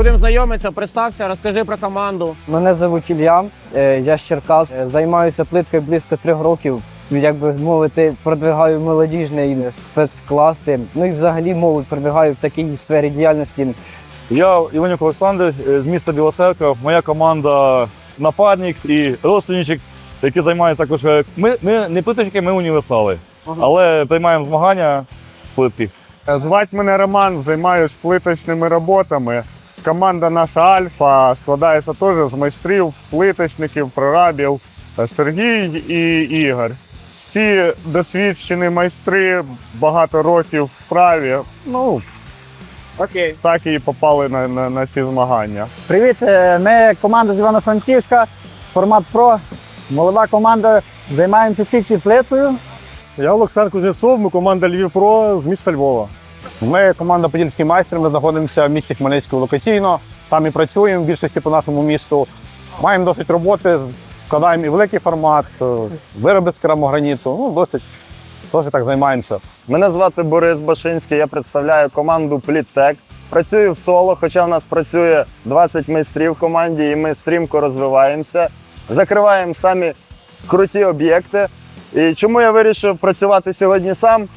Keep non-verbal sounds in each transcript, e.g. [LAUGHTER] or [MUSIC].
Будемо знайомитися, представся, розкажи про команду. Мене звуть Ілля, е, я з Черкас. Е, Займаюся плиткою близько трьох років. Як би мовити, продвигаю молодіжні спецкласи. Ну і взагалі молодь продвигаю в такій сфері діяльності. Я Іванюк Олександр е, з міста Білоцерква. Моя команда напарник і родственничок, які займаються також. Ми, ми не плиточки, ми універсали, але приймаємо змагання плитки. Звати мене Роман, займаюся плиточними роботами. Команда наша Альфа складається теж з майстрів, плиточників, прорабів Сергій і Ігор. Всі досвідчені майстри, багато років в справі. Ну, Окей. так і попали на, на, на ці змагання. Привіт, е, ми команда з Івано-Франківська, формат Про. Молода команда, займаємося тільки плитою. Я Олександр Кузнєцов, ми команда Львів Про з міста Львова. Ми команда Подільський майстер. Ми знаходимося в місті Хмельницькому локаційно. Там і працюємо в більшості по нашому місту. Маємо досить роботи, вкладаємо і великий формат, е, вироби з керамограніту. Ну, досить, досить так займаємося. Мене звати Борис Башинський, я представляю команду Пліттек. Працюю в соло, хоча в нас працює 20 майстрів в команді, і ми стрімко розвиваємося. Закриваємо самі круті об'єкти. І чому я вирішив працювати сьогодні сам?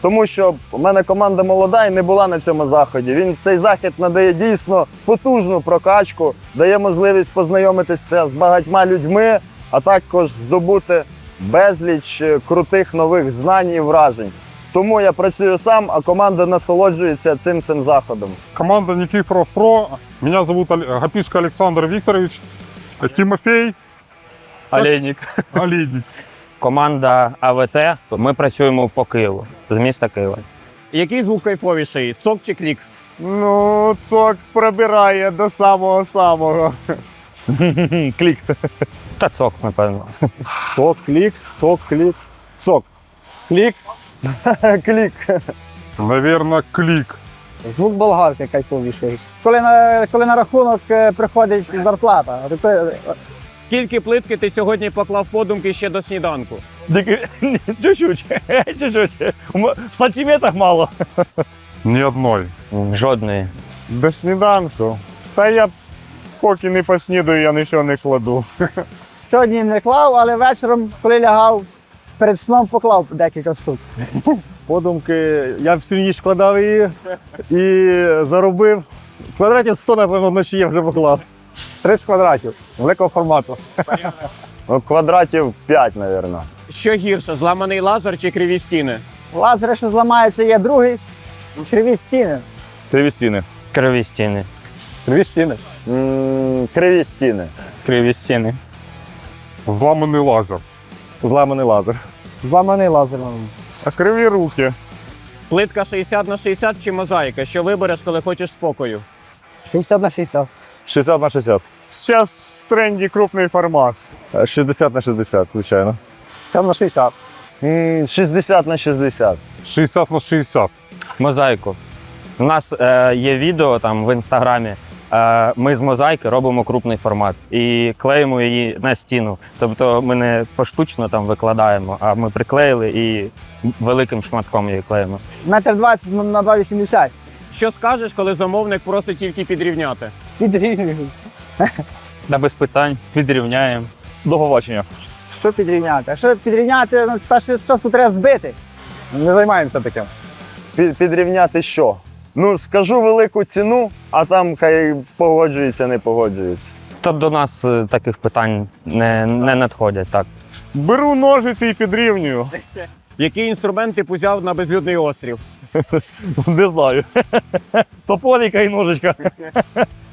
Тому що в мене команда молода і не була на цьому заході. Він цей захід надає дійсно потужну прокачку, дає можливість познайомитися з багатьма людьми, а також здобути безліч е, крутих нових знань і вражень. Тому я працюю сам, а команда насолоджується цим цим заходом. Команда Никифоров Про. Меня зовут Гапишко Александр Викторович. Тимофей Олейник. Олейник. Команда АВТ. Ми працюємо по Києву, з міста Києва. Який звук кайфовіший? Цок чи клік? Ну, цок пробирає до самого самого. [LAUGHS] Клік. Та цок, напевно. Сок, клік, сок, клік, сок. Клік. [LAUGHS] Клік. Наверное, клик. Звук болгарки кайфовіший. Коли на, коли на рахунок е, приходить зарплата, Скільки плитки ти сьогодні поклав подумки ще до сніданку? [LAUGHS] Чуть-чуть, [LAUGHS] чуть-чуть. В сантиметрах мало. [LAUGHS] Ни одной. Жодної. До сніданку. Та я поки не поснідаю, я нічого не кладу. сьогодні не клав, але вечором, коли лягав, перед сном поклав декілька штук. Подумки, я всю ніч вкладав її і заробив. Квадратів 100, напевно, вночі я вже поклав. 30 квадратів великого формату. Ну, квадратів 5, мабуть. Що гірше, зламаний лазер чи криві стіни? Лазер, що зламається, є другий, криві стіни. Криві стіни. Криві стіни. Дві стіни. М, Криві стіни. Криві стіни. Взламанный лазер. Зламаний лазер. Зламаний лазером. А криві руки. Плитка 60 на 60 чи мозаїка? Що вибереш, коли хочеш спокою? 60 на 60. 60 на 60. Зараз в тренді крупний формат. 60 на 60, звичайно. Там на 60. 60 на 60. 60 на 60. Мозаїку. У нас е, є відео там в інстаграмі. Е, ми з мозаїки робимо крупний формат і клеїмо її на стіну. Тобто ми не поштучно там викладаємо, а ми приклеїли і великим шматком її клеїмо. Метр двадцять на 2,80. Що скажеш, коли замовник просить тільки підрівняти? Підрівнюю. Да без питань підрівняємо. До побачення. Що підрівняти? А що підрівняти, ну, перше спочатку треба збити. Не займаємося таким. Під- Підрівняти що? Ну, скажу велику ціну, а там хай погоджується, не погоджується. То до нас е, таких питань не, не надходять. Так. Беру ножиці і підрівнюю. Який інструмент ти взяв на безлюдний острів? [LAUGHS] Не знаю. [LAUGHS] Топорика і ножичка. [LAUGHS]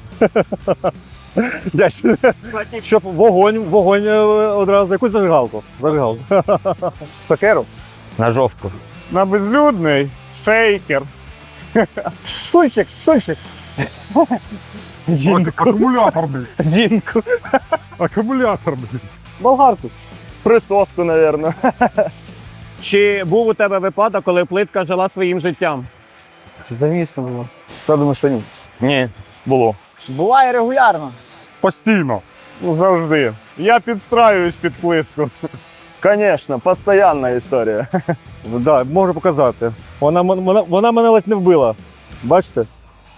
Дякую. Щоб вогонь, вогонь е, одразу, якусь зажигалку. Зажигалку. Сокеру. [LAUGHS] Ножовку. На безлюдний шейкер. Стульчик, стульчик. Аккумуляторный. Жінку. Аккумуляторный. Болгарку. Присоску, мабуть. Чи був у тебе випадок, коли плитка жила своїм життям? Завісно було. Я думаю, що ні. Ні. Було. Буває регулярно. Постійно. Ну, завжди. Я підстраююсь під плитку. Звісно, постійна історія. [LAUGHS] Да, можу показати. Вона, вона, вона мене ледь не вбила. Бачите?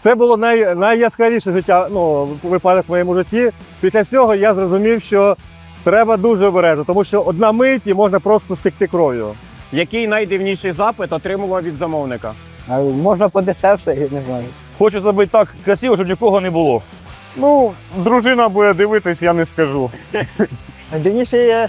Це було най, найяскравіше життя, ну, випадок в моєму житті. Після всього я зрозумів, що треба дуже обережно, тому що одна мить і можна просто стекти кров'ю. Який найдивніший запит отримував від замовника? А можна подешевше, я не знаю. Хочу зробити так красиво, щоб нікого не було. Ну, дружина буде дивитись, я не скажу. [LAUGHS] Найдивніше є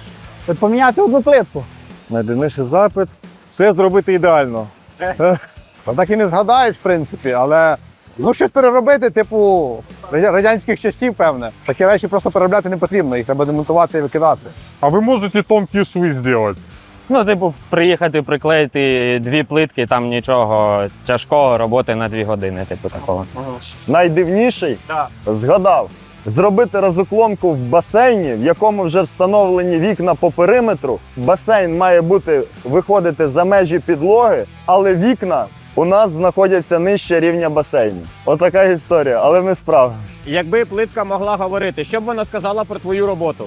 поміняти одну плитку. Найдивніший запит це зробити ідеально. [LAUGHS] Та так і не згадаєш, в принципі, але ну щось переробити, типу радя- радянських часів, певне. Такі речі просто переробляти не потрібно, їх треба демонтувати і викидати. А вы можете тонкие швы сделать? Ну, типу, приїхати, приклеїти дві плитки, там нічого тяжкого, роботи на дві години, типу такого. Найдивніший Так. згадав зробити розуклонку в басейні, в якому вже встановлені вікна по периметру. Басейн має бути виходити за межі підлоги, але вікна у нас знаходяться нижче рівня басейну. Отака історія, але ми справимося. Якби плитка могла говорити, що б вона сказала про твою роботу?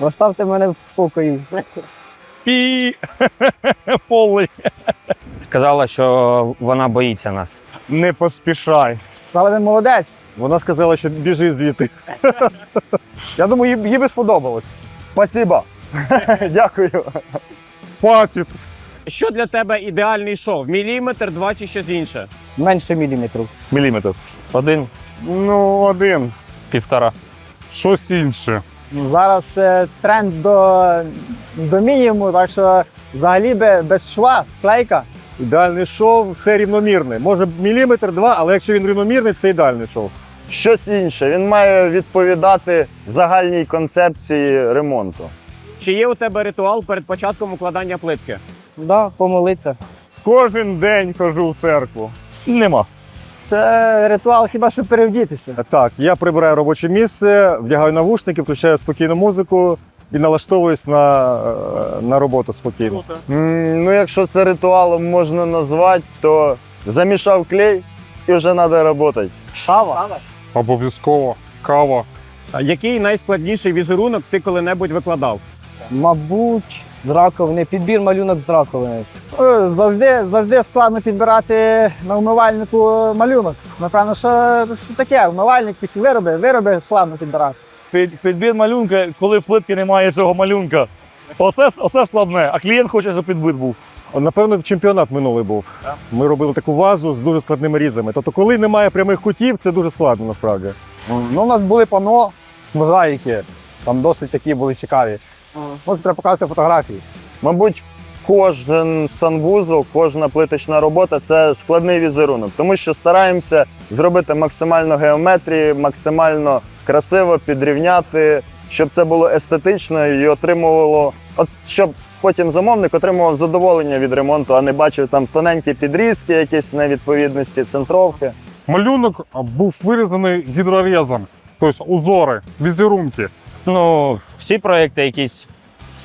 Оставте мене в спокої. Пі [LAUGHS] полий. Сказала, що вона боїться нас. Не поспішай. Сказали, він молодець. Вона сказала, що біжи звідти. [LAUGHS] Я думаю, їй, їй би сподобалось. Спасибо. [LAUGHS] Дякую. Хватит. Що для тебе ідеальний шов? Міліметр, два чи щось інше? Менше міліметрів. Міліметр. Один, Ну, один. півтора. Щось інше. Зараз е, тренд до, до мінімуму, так що взагалі без шва, склейка. Ідеальний шов це рівномірний. Може міліметр два, але якщо він рівномірний, це ідеальний шов. Щось інше. Він має відповідати загальній концепції ремонту. Чи є у тебе ритуал перед початком укладання плитки? Да, помолиться. Кожен день хожу в церкву. Нема. Це ритуал хіба що перевдітися. Так, я прибираю робоче місце, вдягаю навушники, включаю спокійну музику і налаштовуюсь на, е, на роботу спокійно. М, Ну, якщо це ритуалом можна назвати, то замішав клей і вже треба працювати. Кава. Обов'язково. Кава. Який найскладніший візерунок ти коли-небудь викладав? Мабуть, з раковини, підбір малюнок з раковини. Е, Завжди, завжди складно підбирати на вмивальнику малюнок. Напевно, що, що таке, вмивальник, після вироби, вироби складно підбирати. Під, підбір малюнка, коли в плитки немає цього малюнка. Оце, оце складне, а клієнт хоче, щоб підбір був. Напевно, чемпіонат минулий був. Ми робили таку вазу з дуже складними різами. Тобто, коли немає прямих кутів, це дуже складно насправді. Ну, у нас були пано, мозаїки, там досить такі були цікаві. Можете треба показати фотографії. Мабуть, кожен санвузол, кожна плиточна робота це складний візерунок, тому що стараємося зробити максимально геометрії, максимально красиво підрівняти, щоб це було естетично і отримувало, от щоб потім замовник отримував задоволення від ремонту, а не бачив там тоненькі підрізки, якісь невідповідності, центровки. Малюнок був вирізаний гідрорезом. Тобто узори, візерунки. Ну, всі проекти якісь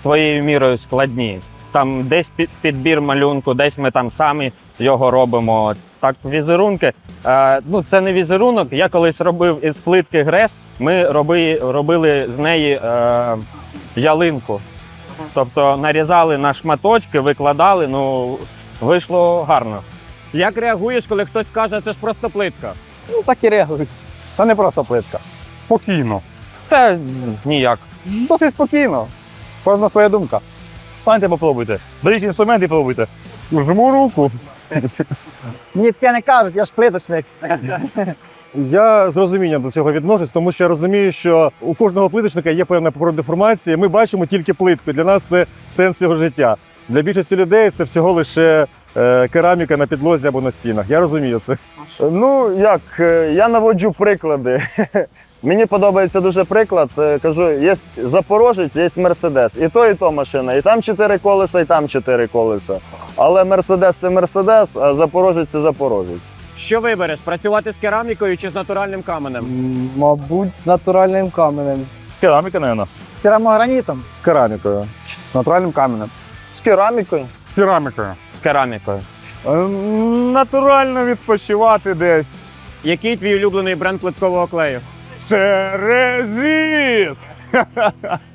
своєю мірою складні. Там десь під- підбір малюнку, десь ми там самі його робимо. Так, візерунки. Е, ну, це не візерунок. Я колись робив із плитки грес. Ми роби, робили з неї е, ялинку. Тобто нарізали на шматочки, викладали, ну вийшло гарно. Як реагуєш, коли хтось каже, це ж просто плитка? Ну так і реагують. Це не просто плитка. Спокійно. Та ніяк. Досить спокійно. Кожна своя думка. Станьте, попробуйте. Беріть інструмент і пробуйте. Жму руку. Мені таке не кажуть, я ж плиточник. Я з розумінням до цього відношусь, тому що я розумію, що у кожного плиточника є певна деформація. Ми бачимо тільки плитку. Для нас це сенс його життя. Для більшості людей це всього лише е, кераміка на підлозі або на стінах. Я розумію це. Ну як, е, я наводжу приклади. Мені подобається дуже приклад. Е, Кажу, є Запорожець, є Мерседес. І то, і то машина. І там чотири колеса, і там чотири колеса. Але Мерседес це Мерседес, а Запорожець це Запорожець. Що вибереш? Працювати з керамікою чи з натуральним каменем? Мабуть, з натуральним каменем. Кераміка, мабуть. З керамогранітом. З керамікою. З Натуральним каменем. З керамікою. З Керамікою. З керамікою. Ем, Натурально відпочивати десь. Який твій улюблений бренд плиткового клею? Це резит! [LAUGHS]